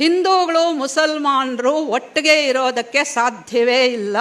ಹಿಂದೂಗಳು ಮುಸಲ್ಮಾನರು ಒಟ್ಟಿಗೆ ಇರೋದಕ್ಕೆ ಸಾಧ್ಯವೇ ಇಲ್ಲ.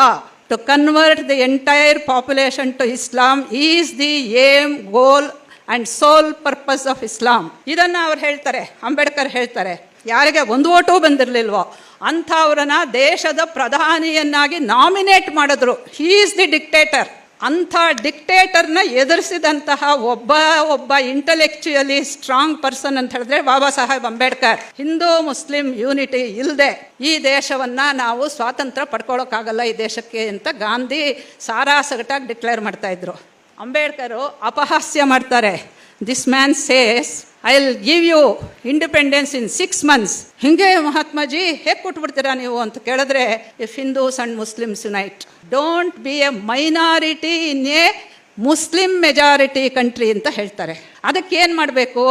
To convert the entire population to Islam is the aim goal and sole purpose of Islam ಇದನ್ನು ಅವ್ರು ಹೇಳ್ತಾರೆ, ಅಂಬೇಡ್ಕರ್ ಹೇಳ್ತಾರೆ, ಯಾರಿಗೆ ಒಂದು ಓಟು ಬಂದಿರಲಿಲ್ವೋ ಅಂಥವ್ರನ್ನ ದೇಶದ ಪ್ರಧಾನಿಯನ್ನಾಗಿ ನಾಮಿನೇಟ್ ಮಾಡಿದ್ರು. ಹೀ ಈಸ್ ದಿ ಡಿಕ್ಟೇಟರ್ ಅಂಥ ಡಿಕ್ಟೇಟರ್ನ ಎದುರಿಸಿದಂತಹ ಒಬ್ಬ ಒಬ್ಬ ಇಂಟೆಲೆಕ್ಚುಯಲಿ ಸ್ಟ್ರಾಂಗ್ ಪರ್ಸನ್ ಅಂತ ಹೇಳಿದ್ರೆ Baba Saheb Ambedkar. Hindu Muslim unity ಇಲ್ಲದೆ ಈ ದೇಶವನ್ನ ನಾವು ಸ್ವಾತಂತ್ರ್ಯ ಪಡ್ಕೊಳ್ಳೋಕ್ಕಾಗಲ್ಲ ಈ ದೇಶಕ್ಕೆ ಅಂತ ಗಾಂಧಿ ಸಾರಾಸಗಟಾಗಿ ಡಿಕ್ಲೇರ್ ಮಾಡ್ತಾ ಇದ್ರು. ಅಂಬೇಡ್ಕರು ಅಪಹಾಸ್ಯ ಮಾಡ್ತಾರೆ. This man says I will give you independence in six months ಹಿಂಗೆ ಮಹಾತ್ಮಾಜಿ, ಹೇಗೆ ಕೊಟ್ಬಿಡ್ತೀರಾ ನೀವು? ಅಂತ ಕೇಳಿದ್ರೆ if Hindus and Muslims unite don't be a minority in a Muslim majority country ಅಂತ ಹೇಳ್ತಾರೆ. ಅದಕ್ಕೆ ಏನು ಮಾಡಬೇಕು?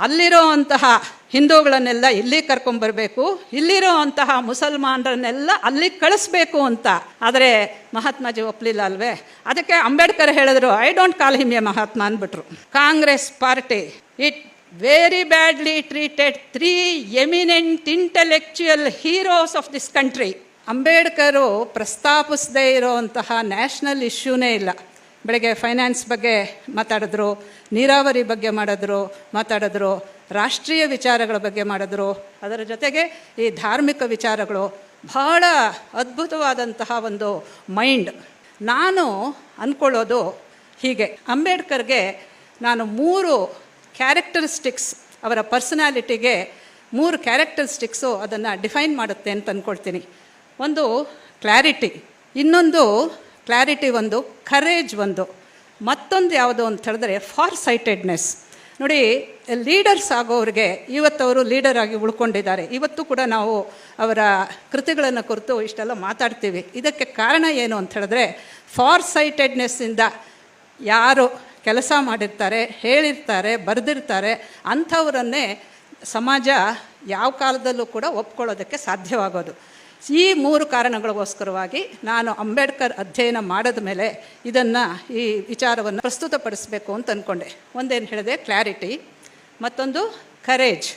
ಅಲ್ಲಿರೋ ಅಂತಹ ಹಿಂದೂಗಳನ್ನೆಲ್ಲ ಇಲ್ಲಿ ಕರ್ಕೊಂಬರ್ಬೇಕು ಇಲ್ಲಿರೋ ಅಂತಹ ಮುಸಲ್ಮಾನರನ್ನೆಲ್ಲ ಅಲ್ಲಿ ಕಳಿಸ್ಬೇಕು ಅಂತ. ಆದರೆ ಮಹಾತ್ಮಾಜಿ ಒಪ್ಪಲಿಲ್ಲ ಅಲ್ವೇ? ಅದಕ್ಕೆ ಅಂಬೇಡ್ಕರ್ ಹೇಳಿದ್ರು I don't call him a Mahatma ಅಂದ್ಬಿಟ್ರು. Congress party it very badly treated three eminent intellectual heroes of this country Ambedkar ಪ್ರಸ್ತಾಪಿಸದೇ ಇರೋವಂತಹ ನ್ಯಾಷನಲ್ ಇಶ್ಯೂನೇ ಇಲ್ಲ. ಬೆಳಗ್ಗೆ ಫೈನಾನ್ಸ್ ಬಗ್ಗೆ ಮಾತಾಡಿದ್ರು, ನೀರಾವರಿ ಬಗ್ಗೆ ಮಾಡಿದ್ರು, ಮಾತಾಡಿದ್ರು, ರಾಷ್ಟ್ರೀಯ ವಿಚಾರಗಳ ಬಗ್ಗೆ ಮಾಡಿದ್ರು. ಅದರ ಜೊತೆಗೆ ಈ ಧಾರ್ಮಿಕ ವಿಚಾರಗಳು ಬಹಳ ಅದ್ಭುತವಾದಂತಹ ಒಂದು ಮೈಂಡ್. ನಾನು ಅಂದ್ಕೊಳ್ಳೋದು ಹೀಗೆ. ಅಂಬೇಡ್ಕರ್ಗೆ ನಾನು ಮೂರು ಕ್ಯಾರೆಕ್ಟರಿಸ್ಟಿಕ್ಸ್, ಅವರ ಪರ್ಸನಾಲಿಟಿಗೆ ಮೂರು ಕ್ಯಾರೆಕ್ಟರಿಸ್ಟಿಕ್ಸು ಅದನ್ನು ಡಿಫೈನ್ ಮಾಡುತ್ತೆ ಅಂತ ಅಂದ್ಕೊಳ್ತೀನಿ ಒಂದು ಕ್ಲಾರಿಟಿ ಇನ್ನೊಂದು ಕ್ಲಾರಿಟಿ ಒಂದು ಕರೇಜ್ ಒಂದು. ಮತ್ತೊಂದು ಯಾವುದು ಅಂತ ಹೇಳಿದ್ರೆ ಫಾರ್ ಸೈಟೆಡ್ನೆಸ್ ನೋಡಿ ಲೀಡರ್ಸ್ ಆಗೋರಿಗೆ ಇವತ್ತವರು ಲೀಡರ್ ಆಗಿ ಉಳ್ಕೊಂಡಿದ್ದಾರೆ. ಇವತ್ತು ಕೂಡ ನಾವು ಅವರ ಕೃತಿಗಳನ್ನು ಕುರಿತು ಇಷ್ಟೆಲ್ಲ ಮಾತಾಡ್ತೀವಿ. ಇದಕ್ಕೆ ಕಾರಣ ಏನು ಅಂತ ಹೇಳಿದ್ರೆ ಫಾರ್ ಸೈಟೆಡ್ನೆಸ್ಸಿಂದ ಯಾರು ಕೆಲಸ ಮಾಡಿರ್ತಾರೆ, ಹೇಳಿರ್ತಾರೆ, ಬರೆದಿರ್ತಾರೆ, ಅಂಥವರನ್ನೇ ಸಮಾಜ ಯಾವ ಕಾಲದಲ್ಲೂ ಕೂಡ ಒಪ್ಕೊಳ್ಳೋದಕ್ಕೆ ಸಾಧ್ಯವಾಗೋದು. ಈ ಮೂರು ಕಾರಣಗಳಿಗೋಸ್ಕರವಾಗಿ ನಾನು ಅಂಬೇಡ್ಕರ್ ಅಧ್ಯಯನ ಮಾಡಿದ ಮೇಲೆ ಇದನ್ನು ಈ ವಿಚಾರವನ್ನು ಪ್ರಸ್ತುತಪಡಿಸಬೇಕು ಅಂತ ಅಂದ್ಕೊಂಡೆ ಒಂದೇನು ಹೇಳಿದೆ? ಕ್ಲಾರಿಟಿ ಮತ್ತೊಂದು ಕರೇಜ್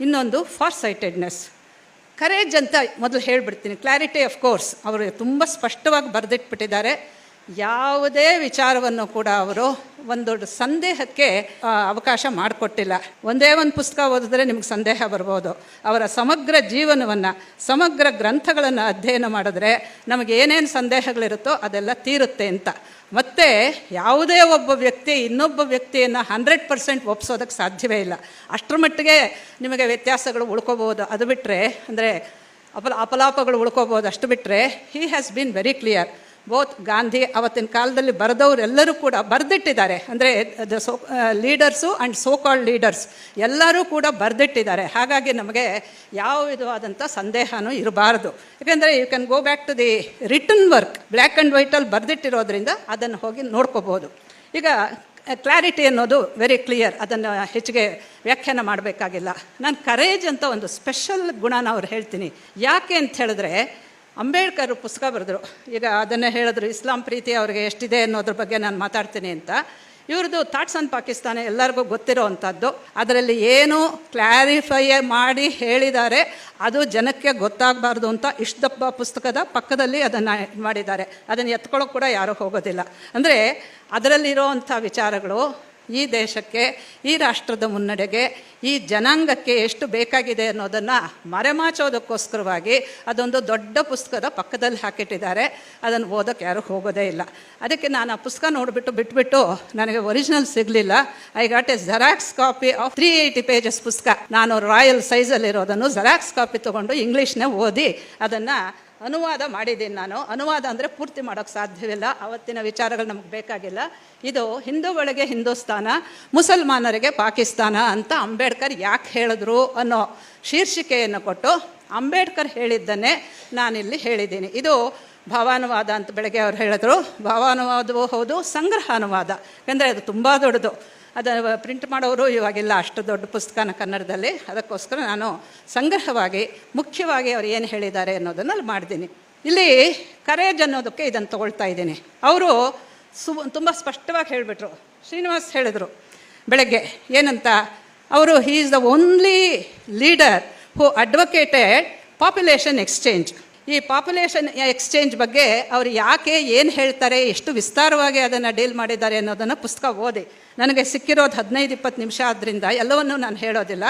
ಇನ್ನೊಂದು ಫಾರ್ ಸೈಟೆಡ್ನೆಸ್ ಕರೇಜ್ ಅಂತ ಮೊದಲು ಹೇಳಿಬಿಡ್ತೀನಿ. ಕ್ಲಾರಿಟಿ ಆಫ್ ಕೋರ್ಸ್ ಅವರು ತುಂಬ ಸ್ಪಷ್ಟವಾಗಿ ಬರೆದಿಟ್ಬಿಟ್ಟಿದ್ದಾರೆ. ಯಾವುದೇ ವಿಚಾರವನ್ನು ಕೂಡ ಅವರು ಒಂದು ಸಂದೇಹಕ್ಕೆ ಅವಕಾಶ ಮಾಡಿಕೊಟ್ಟಿಲ್ಲ. ಒಂದೇ ಒಂದು ಪುಸ್ತಕ ಓದಿದ್ರೆ ನಿಮ್ಗೆ ಸಂದೇಹ ಬರ್ಬೋದು. ಅವರ ಸಮಗ್ರ ಜೀವನವನ್ನು, ಸಮಗ್ರ ಗ್ರಂಥಗಳನ್ನು ಅಧ್ಯಯನ ಮಾಡಿದ್ರೆ ನಮಗೆ ಏನೇನು ಸಂದೇಹಗಳಿರುತ್ತೋ ಅದೆಲ್ಲ ತೀರುತ್ತೆ ಅಂತ. ಮತ್ತು ಯಾವುದೇ ಒಬ್ಬ ವ್ಯಕ್ತಿ ಇನ್ನೊಬ್ಬ ವ್ಯಕ್ತಿಯನ್ನು ಹಂಡ್ರೆಡ್ ಪರ್ಸೆಂಟ್ ಒಪ್ಸೋದಕ್ಕೆ ಸಾಧ್ಯವೇ ಇಲ್ಲ. ಅಷ್ಟರ ಮಟ್ಟಿಗೆ ನಿಮಗೆ ವ್ಯತ್ಯಾಸಗಳು ಉಳ್ಕೋಬೋದು. ಅದು ಬಿಟ್ಟರೆ ಅಂದರೆ ಅಪಲ, ಅಪಲಾಪಗಳು ಉಳ್ಕೋಬೋದು ಅಷ್ಟು ಬಿಟ್ಟರೆ he has been very clear both Gandhi ಅವತ್ತಿನ ಕಾಲದಲ್ಲಿ ಬರೆದವರೆಲ್ಲರೂ ಕೂಡ ಬರೆದಿಟ್ಟಿದ್ದಾರೆ. ಅಂದರೆ the so leaders and so called leaders ಎಲ್ಲರೂ ಕೂಡ ಬರೆದಿಟ್ಟಿದ್ದಾರೆ. ಹಾಗಾಗಿ ನಮಗೆ ಯಾವ ವಿಧವಾದಂಥ ಸಂದೇಹನೂ ಇರಬಾರ್ದು. ಯಾಕೆಂದರೆ you can go back to the return work black and ವೈಟಲ್ಲಿ ಬರೆದಿಟ್ಟಿರೋದ್ರಿಂದ ಅದನ್ನು ಹೋಗಿ ನೋಡ್ಕೋಬೋದು ಈಗ ಕ್ಲಾರಿಟಿ ಅನ್ನೋದು ವೆರಿ ಕ್ಲಿಯರ್ ಅದನ್ನು ಹೆಚ್ಚಿಗೆ ವ್ಯಾಖ್ಯಾನ ಮಾಡಬೇಕಾಗಿಲ್ಲ. ನಾನು ಕರೇಜ್ ಅಂತ ಒಂದು ಸ್ಪೆಷಲ್ ಗುಣನ ಅವ್ರು ಹೇಳ್ತೀನಿ. ಯಾಕೆ ಅಂತ ಹೇಳಿದ್ರೆ ಅಂಬೇಡ್ಕರ್ ಪುಸ್ತಕ ಬರೆದ್ರು. ಈಗ ಅದನ್ನೇ ಹೇಳಿದ್ರು, ಇಸ್ಲಾಂ ಪ್ರೀತಿ ಅವ್ರಿಗೆ ಎಷ್ಟಿದೆ ಅನ್ನೋದ್ರ ಬಗ್ಗೆ ನಾನು ಮಾತಾಡ್ತೀನಿ ಅಂತ. ಇವ್ರದ್ದು ಥಾಟ್ಸ್ ಆನ್ ಪಾಕಿಸ್ತಾನ ಎಲ್ಲರಿಗೂ ಗೊತ್ತಿರೋ ಅಂಥದ್ದು ಅದರಲ್ಲಿ ಏನು ಕ್ಲಾರಿಫೈ ಮಾಡಿ ಹೇಳಿದ್ದಾರೆ, ಅದು ಜನಕ್ಕೆ ಗೊತ್ತಾಗಬಾರ್ದು ಅಂತ ಇಷ್ಟಪ್ಪ ಪುಸ್ತಕದ ಪಕ್ಕದಲ್ಲಿ ಅದನ್ನು ಮಾಡಿದ್ದಾರೆ. ಅದನ್ನು ಎತ್ಕೊಳ್ಳೋಕೆ ಕೂಡ ಯಾರೂ ಹೋಗೋದಿಲ್ಲ. ಅಂದರೆ ಅದರಲ್ಲಿರೋ ಅಂಥ ವಿಚಾರಗಳು ಈ ದೇಶಕ್ಕೆ, ಈ ರಾಷ್ಟ್ರದ ಮುನ್ನಡೆಗೆ, ಈ ಜನಾಂಗಕ್ಕೆ ಎಷ್ಟು ಬೇಕಾಗಿದೆ ಅನ್ನೋದನ್ನು ಮರೆಮಾಚೋದಕ್ಕೋಸ್ಕರವಾಗಿ ಅದೊಂದು ದೊಡ್ಡ ಪುಸ್ತಕದ ಪಕ್ಕದಲ್ಲಿ ಹಾಕಿಟ್ಟಿದ್ದಾರೆ. ಅದನ್ನು ಓದೋಕ್ಕೆ ಯಾರೂ ಹೋಗೋದೇ ಇಲ್ಲ. ಅದಕ್ಕೆ ನಾನು ಆ ಪುಸ್ತಕ ನೋಡಿಬಿಟ್ಟು ಬಿಟ್ಬಿಟ್ಟು ನನಗೆ ಒರಿಜಿನಲ್ ಸಿಗಲಿಲ್ಲ. I got a xerox copy of three eighty pages ಪುಸ್ತಕ. ನಾನು ರಾಯಲ್ ಸೈಜಲ್ಲಿರೋದನ್ನು ಜೆರಾಕ್ಸ್ ಕಾಪಿ ತೊಗೊಂಡು ಇಂಗ್ಲೀಷ್ನೇ ಓದಿ ಅದನ್ನು ಅನುವಾದ ಮಾಡಿದ್ದೀನಿ ನಾನು. ಅನುವಾದ ಅಂದರೆ ಪೂರ್ತಿ ಮಾಡೋಕ್ಕೆ ಸಾಧ್ಯವಿಲ್ಲ. ಅವತ್ತಿನ ವಿಚಾರಗಳು ನಮಗೆ ಬೇಕಾಗಿಲ್ಲ. ಇದು ಹಿಂದೂಗಳಿಗೆ ಹಿಂದೂಸ್ತಾನ, ಮುಸಲ್ಮಾನರಿಗೆ ಪಾಕಿಸ್ತಾನ ಅಂತ ಅಂಬೇಡ್ಕರ್ ಯಾಕೆ ಹೇಳಿದ್ರು ಅನ್ನೋ ಶೀರ್ಷಿಕೆಯನ್ನು ಕೊಟ್ಟು ಅಂಬೇಡ್ಕರ್ ಹೇಳಿದ್ದನ್ನೇ ನಾನಿಲ್ಲಿ ಹೇಳಿದ್ದೀನಿ. ಇದು ಭಾವಾನುವಾದ ಅಂತ ಬೆಳಗ್ಗೆ ಅವ್ರು ಹೇಳಿದ್ರು. ಭಾವಾನುವಾದವೂ ಹೌದು, ಸಂಗ್ರಹಾನುವಾದ. ಯಾಕಂದರೆ ಅದು ತುಂಬ ದೊಡ್ಡದು. ಅದನ್ನು ಪ್ರಿಂಟ್ ಮಾಡೋರು ಇವಾಗೆಲ್ಲ ಅಷ್ಟು ದೊಡ್ಡ ಪುಸ್ತಕನ ಕನ್ನಡದಲ್ಲಿ. ಅದಕ್ಕೋಸ್ಕರ ನಾನು ಸಂಗ್ರಹವಾಗಿ, ಮುಖ್ಯವಾಗಿ ಅವ್ರು ಏನು ಹೇಳಿದ್ದಾರೆ ಅನ್ನೋದನ್ನು ಅಲ್ಲಿ ಮಾಡಿದ್ದೀನಿ ಇಲ್ಲಿ ಕರೇಜ್ ಅನ್ನೋದಕ್ಕೆ ಇದನ್ನು ತಗೊಳ್ತಾ ಇದ್ದೀನಿ. ಅವರು ಸು, ತುಂಬ ಸ್ಪಷ್ಟವಾಗಿ ಹೇಳಿಬಿಟ್ರು. ಶ್ರೀನಿವಾಸ್ ಹೇಳಿದರು ಬೆಳಗ್ಗೆ, ಏನಂತ, ಅವರು he is the only leader who advocated population exchange ಈ ಪಾಪ್ಯುಲೇಷನ್ ಎಕ್ಸ್ಚೇಂಜ್ ಬಗ್ಗೆ ಅವರು ಯಾಕೆ ಏನು ಹೇಳ್ತಾರೆ, ಎಷ್ಟು ವಿಸ್ತಾರವಾಗಿ ಅದನ್ನು ಡೀಲ್ ಮಾಡಿದ್ದಾರೆ ಅನ್ನೋದನ್ನು ಪುಸ್ತಕ ಓದಿ. ನನಗೆ ಸಿಕ್ಕಿರೋದು ಹದಿನೈದು ಇಪ್ಪತ್ತು ನಿಮಿಷ ಆದ್ದರಿಂದ ಎಲ್ಲವನ್ನೂ ನಾನು ಹೇಳೋದಿಲ್ಲ.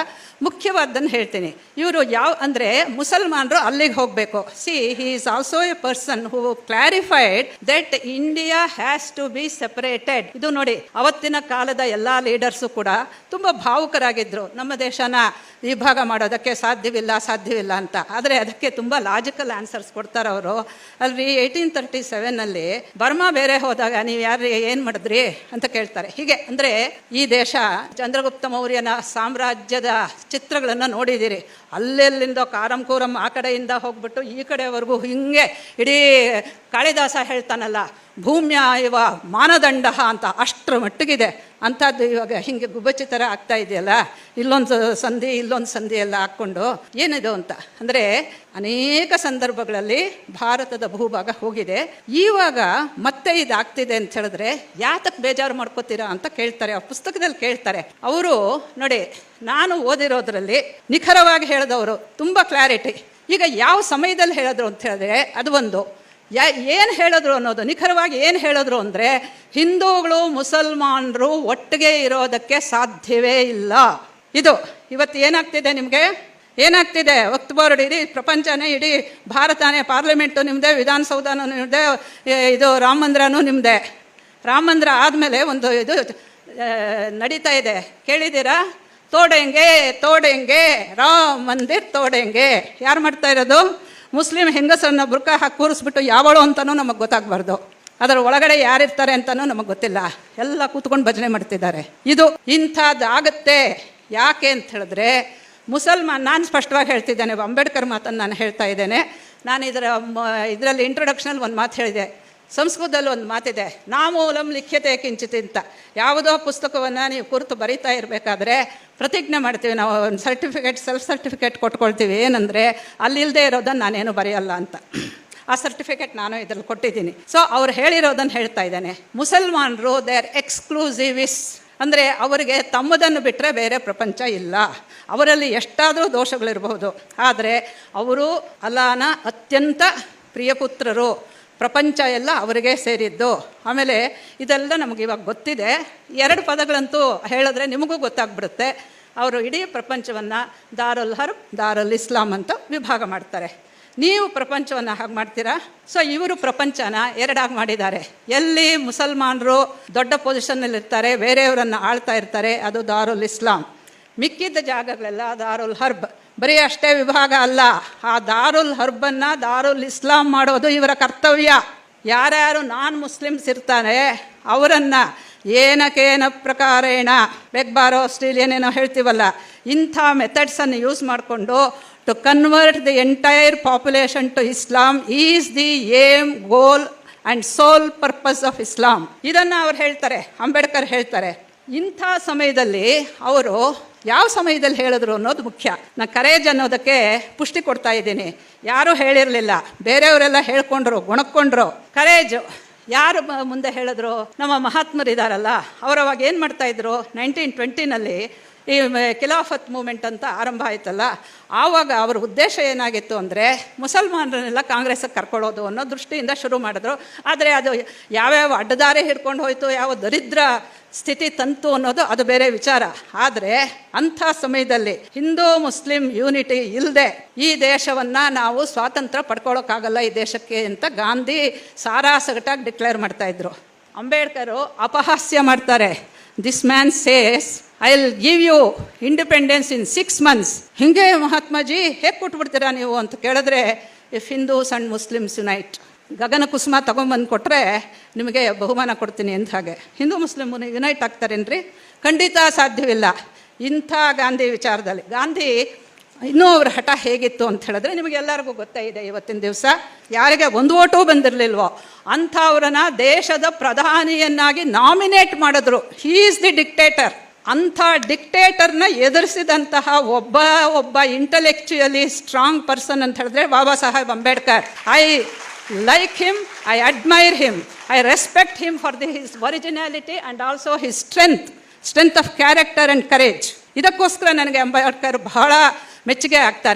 ಮುಖ್ಯವಾದ್ದನ್ನು ಹೇಳ್ತೀನಿ. ಇವರು ಯಾವ, ಅಂದರೆ ಮುಸಲ್ಮಾನರು ಅಲ್ಲಿಗೆ ಹೋಗಬೇಕು. See he is also a person who clarified that India has to be separated ಇದು ನೋಡಿ, ಅವತ್ತಿನ ಕಾಲದ ಎಲ್ಲ ಲೀಡರ್ಸು ಕೂಡ ತುಂಬ ಭಾವುಕರಾಗಿದ್ದರು ನಮ್ಮ ದೇಶನ ವಿಭಾಗ ಮಾಡೋದಕ್ಕೆ ಸಾಧ್ಯವಿಲ್ಲ ಸಾಧ್ಯವಿಲ್ಲ ಅಂತ. ಆದರೆ ಅದಕ್ಕೆ ತುಂಬ ಲಾಜಿಕಲ್ ಆನ್ಸರ್ಸ್ ಕೊಡ್ತಾರೆ ಅವರು. ಅಲ್ರಿ ಏಯ್ಟೀನ್ ತರ್ಟಿ ಸೆವೆನಲ್ಲಿ ಬರ್ಮಾ ಬೇರೆ ಹೋದಾಗ ನೀವು ಯಾರು ಏನು ಮಾಡಿದ್ರಿ ಅಂತ ಕೇಳ್ತಾರೆ. ಹೀಗೆ ಅಂದರೆ ಈ ದೇಶ ಚಂದ್ರಗುಪ್ತ ಮೌರ್ಯನ ಸಾಮ್ರಾಜ್ಯದ ಚಿತ್ರಗಳನ್ನು ನೋಡಿದ್ದೀರಿ. ಅಲ್ಲೆಲ್ಲಿಂದ ಕಾರಂಕೂರಂ ಆ ಕಡೆಯಿಂದ ಹೋಗ್ಬಿಟ್ಟು ಈ ಕಡೆವರೆಗೂ ಹಿಂಗೆ ಇಡೀ ಕಾಳಿದಾಸ ಹೇಳ್ತಾನಲ್ಲ. ಭೂಮ್ಯ ಇವ ಮಾನದಂಡ ಅಂತ ಅಷ್ಟರ ಮಟ್ಟಿಗಿದೆ. ಅಂಥದ್ದು ಇವಾಗ ಹಿಂಗೆ ಗುಬ್ಬಚ್ಚಿ ಥರ ಆಗ್ತಾ ಇದೆಯಲ್ಲ? ಇಲ್ಲೊಂದು ಸಂಧಿ ಇಲ್ಲೊಂದು ಸಂಧಿ ಎಲ್ಲ ಹಾಕ್ಕೊಂಡು ಏನಿದು ಅಂತ? ಅಂದರೆ ಅನೇಕ ಸಂದರ್ಭಗಳಲ್ಲಿ ಭಾರತದ ಭೂಭಾಗ ಹೋಗಿದೆ. ಇವಾಗ ಮತ್ತೆ ಇದಾಗ್ತಿದೆ ಅಂತ ಹೇಳಿದ್ರೆ ಯಾತಕ್ಕೆ ಬೇಜಾರು ಮಾಡ್ಕೋತೀರಾ ಅಂತ ಕೇಳ್ತಾರೆ. ಆ ಪುಸ್ತಕದಲ್ಲಿ ಕೇಳ್ತಾರೆ. ಅವರು ನೋಡಿ, ನಾನು ಓದಿರೋದ್ರಲ್ಲಿ ನಿಖರವಾಗಿ ಹೇಳಿದವರು ತುಂಬ ಕ್ಲಾರಿಟಿ ಈಗ ಯಾವ ಸಮಯದಲ್ಲಿ ಹೇಳಿದ್ರು ಅಂತ ಹೇಳಿದ್ರೆ ಅದು ಒಂದು. ಯಾ, ಏನು ಹೇಳಿದ್ರು ಅನ್ನೋದು, ನಿಖರವಾಗಿ ಏನು ಹೇಳಿದ್ರು ಅಂದರೆ, ಹಿಂದೂಗಳು ಮುಸಲ್ಮಾನರು ಒಟ್ಟಿಗೆ ಇರೋದಕ್ಕೆ ಸಾಧ್ಯವೇ ಇಲ್ಲ. ಇದು, ಇವತ್ತು ಏನಾಗ್ತಿದೆ ನಿಮಗೆ? ಏನಾಗ್ತಿದೆ? ವಕ್ತ್ ಬೋರ್ಡ್ ಇಡೀ ಪ್ರಪಂಚನೇ, ಇಡೀ ಭಾರತನೇ, ಪಾರ್ಲಿಮೆಂಟು ನಿಮ್ಮದೇ ವಿಧಾನಸೌಧನೂ ನಿಮ್ಮದೇ ಇದು ರಾಮ ಮಂದಿರನೂ ನಿಮ್ಮದೇ ರಾಮ ಮಂದಿರ ಆದಮೇಲೆ ಒಂದು ಇದು ನಡೀತಾ ಇದೆ. ಕೇಳಿದ್ದೀರಾ? ತೋಡೆಂಗೆ ತೋಡೆಂಗೆ, ರಾಮ ಮಂದಿರ್ ತೋಡೆಂಗೆ. ಯಾರು ಮಾಡ್ತಾ ಇರೋದು? ಮುಸ್ಲಿಂ ಹೆಂಗಸರನ್ನ ಬುರ್ಕ ಹಾಕಿ ಕೂರಿಸ್ಬಿಟ್ಟು ಯಾವಳು ಅಂತಲೂ ನಮಗೆ ಗೊತ್ತಾಗಬಾರ್ದು. ಅದರ ಒಳಗಡೆ ಯಾರಿರ್ತಾರೆ ಅಂತಲೂ ನಮಗೆ ಗೊತ್ತಿಲ್ಲ. ಎಲ್ಲ ಕೂತ್ಕೊಂಡು ಭಜನೆ ಮಾಡ್ತಿದ್ದಾರೆ. ಇದು ಇಂಥದ್ದಾಗತ್ತೆ ಯಾಕೆ ಅಂತ ಹೇಳಿದ್ರೆ, ಮುಸಲ್ಮಾನ್, ನಾನು ಸ್ಪಷ್ಟವಾಗಿ ಹೇಳ್ತಿದ್ದೇನೆ, ಅಂಬೇಡ್ಕರ್ ಮಾತನ್ನು ನಾನು ಹೇಳ್ತಾ ಇದ್ದೇನೆ. ನಾನು ಇದರ ಇದರಲ್ಲಿ ಇಂಟ್ರೊಡಕ್ಷನಲ್ಲಿ ಒಂದು ಮಾತು ಹೇಳಿದೆ. ಸಂಸ್ಕೃತದಲ್ಲಿ ಒಂದು ಮಾತಿದೆ ನಾಮೂಲಂ ಲಿಖ್ಯತೆ ಕಿಂಚಿತ್ ಅಂತ. ಯಾವುದೋ ಪುಸ್ತಕವನ್ನು ನೀವು ಕುರಿತು ಬರಿತಾ ಇರಬೇಕಾದ್ರೆ ಪ್ರತಿಜ್ಞೆ ಮಾಡ್ತೀವಿ ನಾವು, ಒಂದು ಸರ್ಟಿಫಿಕೇಟ್, ಸೆಲ್ಫ್ ಸರ್ಟಿಫಿಕೇಟ್ ಕೊಟ್ಕೊಳ್ತೀವಿ. ಏನಂದರೆ ಅಲ್ಲಿಲ್ಲದೆ ಇರೋದನ್ನು ನಾನೇನು ಬರೆಯಲ್ಲ ಅಂತ. ಆ ಸರ್ಟಿಫಿಕೇಟ್ ನಾನು ಇದರಲ್ಲಿ ಕೊಟ್ಟಿದ್ದೀನಿ. ಸೊ ಅವ್ರು ಹೇಳಿರೋದನ್ನು ಹೇಳ್ತಾ ಇದ್ದಾನೆ. ಮುಸಲ್ಮಾನರು ದೇ ಆರ್ ಎಕ್ಸ್ಕ್ಲೂಸಿವಿಸ್ ಅಂದರೆ ಅವರಿಗೆ ತಮ್ಮದನ್ನು ಬಿಟ್ಟರೆ ಬೇರೆ ಪ್ರಪಂಚ ಇಲ್ಲ. ಅವರಲ್ಲಿ ಎಷ್ಟಾದರೂ ದೋಷಗಳಿರಬಹುದು. ಆದರೆ, ಅವರು ಅಲ್ಲಾನ ಅತ್ಯಂತ ಪ್ರಿಯಪುತ್ರರು ಪ್ರಪಂಚ ಎಲ್ಲ ಅವರಿಗೆ ಸೇರಿದ್ದು. ಆಮೇಲೆ ಇದೆಲ್ಲ ನಮಗೆ ಇವಾಗ ಗೊತ್ತಿದೆ. ಎರಡು ಪದಗಳಂತೂ ಹೇಳಿದ್ರೆ ನಿಮಗೂ ಗೊತ್ತಾಗ್ಬಿಡುತ್ತೆ. ಅವರು ಇಡೀ ಪ್ರಪಂಚವನ್ನು ದಾರುಲ್ ಹರ್ಬ್ ದಾರುಲ್ ಇಸ್ಲಾಂ ಅಂತ ವಿಭಾಗ ಮಾಡ್ತಾರೆ. ನೀವು ಪ್ರಪಂಚವನ್ನು ಹಾಗೆ ಮಾಡ್ತೀರಾ? ಸೊ ಇವರು ಪ್ರಪಂಚನ ಎರಡಾಗಿ ಮಾಡಿದ್ದಾರೆ. ಎಲ್ಲಿ ಮುಸಲ್ಮಾನರು ದೊಡ್ಡ ಪೊಸಿಷನ್ನಲ್ಲಿ ಇರ್ತಾರೆ ಬೇರೆಯವರನ್ನು ಆಳ್ತಾ ಇರ್ತಾರೆ, ಅದು ದಾರುಲ್ ಇಸ್ಲಾಂ. ಮಿಕ್ಕಿದ್ದ ಜಾಗಗಳೆಲ್ಲ ದಾರುಲ್ ಹರ್ಬ್ ಬರೀ ಅಷ್ಟೇ ವಿಭಾಗ ಅಲ್ಲ. ಆ ದಾರುಲ್ ಹರ್ಬನ್ನು ದಾರುಲ್ ಇಸ್ಲಾಂ ಮಾಡೋದು ಇವರ ಕರ್ತವ್ಯ. ಯಾರ್ಯಾರು ನಾನ್ ಮುಸ್ಲಿಮ್ಸ್ ಇರ್ತಾನೆ ಅವರನ್ನು ಏನಕೇನ ಪ್ರಕಾರೇಣ ಬೆಗ್ಬಾರೋ ಆಸ್ಟ್ರೇಲಿಯನ್ ಏನೋ ಹೇಳ್ತೀವಲ್ಲ, ಇಂಥ ಮೆಥಡ್ಸನ್ನು ಯೂಸ್ ಮಾಡಿಕೊಂಡು to convert the entire population to Islam is the aim goal and sole purpose of Islam ಇದನ್ನು ಅವ್ರು ಹೇಳ್ತಾರೆ, ಅಂಬೇಡ್ಕರ್ ಹೇಳ್ತಾರೆ. ಇಂಥ ಸಮಯದಲ್ಲಿ ಅವರು ಯಾವ ಸಮಯದಲ್ಲಿ ಹೇಳಿದ್ರು ಅನ್ನೋದು ಮುಖ್ಯ. ನಾನು ಕರೇಜ್ ಅನ್ನೋದಕ್ಕೆ ಪುಷ್ಟಿ ಕೊಡ್ತಾ ಇದ್ದೀನಿ. ಯಾರೂ ಹೇಳಿರಲಿಲ್ಲ. ಬೇರೆಯವರೆಲ್ಲ ಹೇಳ್ಕೊಂಡ್ರು, ಗುಣಕ್ಕೊಂಡ್ರು. ಕರೇಜ್ ಯಾರು ಮುಂದೆ ಹೇಳಿದ್ರು? ನಮ್ಮ ಮಹಾತ್ಮರಿದಾರಲ್ಲ. ಅವರು ಅವಾಗ ಏನು ಮಾಡ್ತಾಯಿದ್ರು ನೈನ್ಟೀನ್ ಟ್ವೆಂಟಿನಲ್ಲಿ ಈ ಖಿಲಾಫತ್ ಮೂಮೆಂಟ್ ಅಂತ ಆರಂಭ ಆಯ್ತಲ್ಲ, ಆವಾಗ ಅವರ ಉದ್ದೇಶ ಏನಾಗಿತ್ತು ಅಂದರೆ, ಮುಸಲ್ಮಾನರನ್ನೆಲ್ಲ ಕಾಂಗ್ರೆಸ್ಗೆ ಕರ್ಕೊಳ್ಳೋದು ಅನ್ನೋ ದೃಷ್ಟಿಯಿಂದ ಶುರು ಮಾಡಿದ್ರು. ಆದರೆ ಅದು ಯಾವ್ಯಾವ ಅಡ್ಡದಾರಿ ಹಿಡ್ಕೊಂಡು ಹೋಯಿತು, ಯಾವ ದರಿದ್ರ ಸ್ಥಿತಿ ತಂತು ಅನ್ನೋದು ಅದು ಬೇರೆ ವಿಚಾರ. ಆದರೆ ಅಂಥ ಸಮಯದಲ್ಲಿ ಹಿಂದೂ ಮುಸ್ಲಿಂ ಯೂನಿಟಿ ಇಲ್ಲದೆ ಈ ದೇಶವನ್ನು ನಾವು ಸ್ವಾತಂತ್ರ್ಯ ಪಡ್ಕೊಳ್ಳೋಕ್ಕಾಗಲ್ಲ ಈ ದೇಶಕ್ಕೆ ಅಂತ ಗಾಂಧಿ ಸಾರಾಸಗಟಾಗಿ ಡಿಕ್ಲೇರ್ ಮಾಡ್ತಾಯಿದ್ರು ಅಂಬೇಡ್ಕರು ಅಪಹಾಸ್ಯ ಮಾಡ್ತಾರೆ. This man says I will give you independence in six months ಹಿಂಗೆ ಮಹಾತ್ಮಾಜಿ ಹೇಗೆ ಕೊಟ್ಬಿಡ್ತೀರಾ ನೀವು ಅಂತ ಕೇಳಿದ್ರೆ if Hindus and Muslims unite ಗಗನ ಕುಸುಮ ತೊಗೊಂಬಂದು ಕೊಟ್ಟರೆ ನಿಮಗೆ ಬಹುಮಾನ ಕೊಡ್ತೀನಿ ಅಂತ ಹಾಗೆ. ಹಿಂದೂ ಮುಸ್ಲಿಮ್ ಯುನೈಟ್ ಆಗ್ತಾರೇನ್ರಿ? ಖಂಡಿತ ಸಾಧ್ಯವಿಲ್ಲ. ಇಂಥ ಗಾಂಧಿ ವಿಚಾರದಲ್ಲಿ. ಗಾಂಧಿ ಇನ್ನೂ ಅವ್ರ ಹಠ ಹೇಗಿತ್ತು ಅಂತ ಹೇಳಿದ್ರೆ ನಿಮಗೆ ಎಲ್ಲರಿಗೂ ಗೊತ್ತೇ ಇದೆ ಇವತ್ತಿನ ದಿವಸ. ಯಾರಿಗೆ ಒಂದು ಓಟು ಬಂದಿರಲಿಲ್ವೋ ಅವರನ್ನು ದೇಶದ ಪ್ರಧಾನಿಯನ್ನಾಗಿ ನಾಮಿನೇಟ್ ಮಾಡಿದ್ರು. ಈಸ್ ದಿ ಡಿಕ್ಟೇಟರ್ ಅಂಥ ಡಿಕ್ಟೇಟರ್ನ ಎದುರಿಸಿದಂತಹ ಒಬ್ಬ ಒಬ್ಬ ಇಂಟಲೆಕ್ಚುಯಲಿ ಸ್ಟ್ರಾಂಗ್ ಪರ್ಸನ್ ಅಂತ ಹೇಳಿದ್ರೆ Baba Saheb Ambedkar. I like him I admire him I respect him for the his originality and also his strength strength of character and courage ಇದಕ್ಕೋಸ್ಕರ ನನಗೆ ಅಂಬೇಡ್ಕರ್ ಬಹಳ ಮೆಚ್ಚುಗೆ ಆಗ್ತಾರೆ.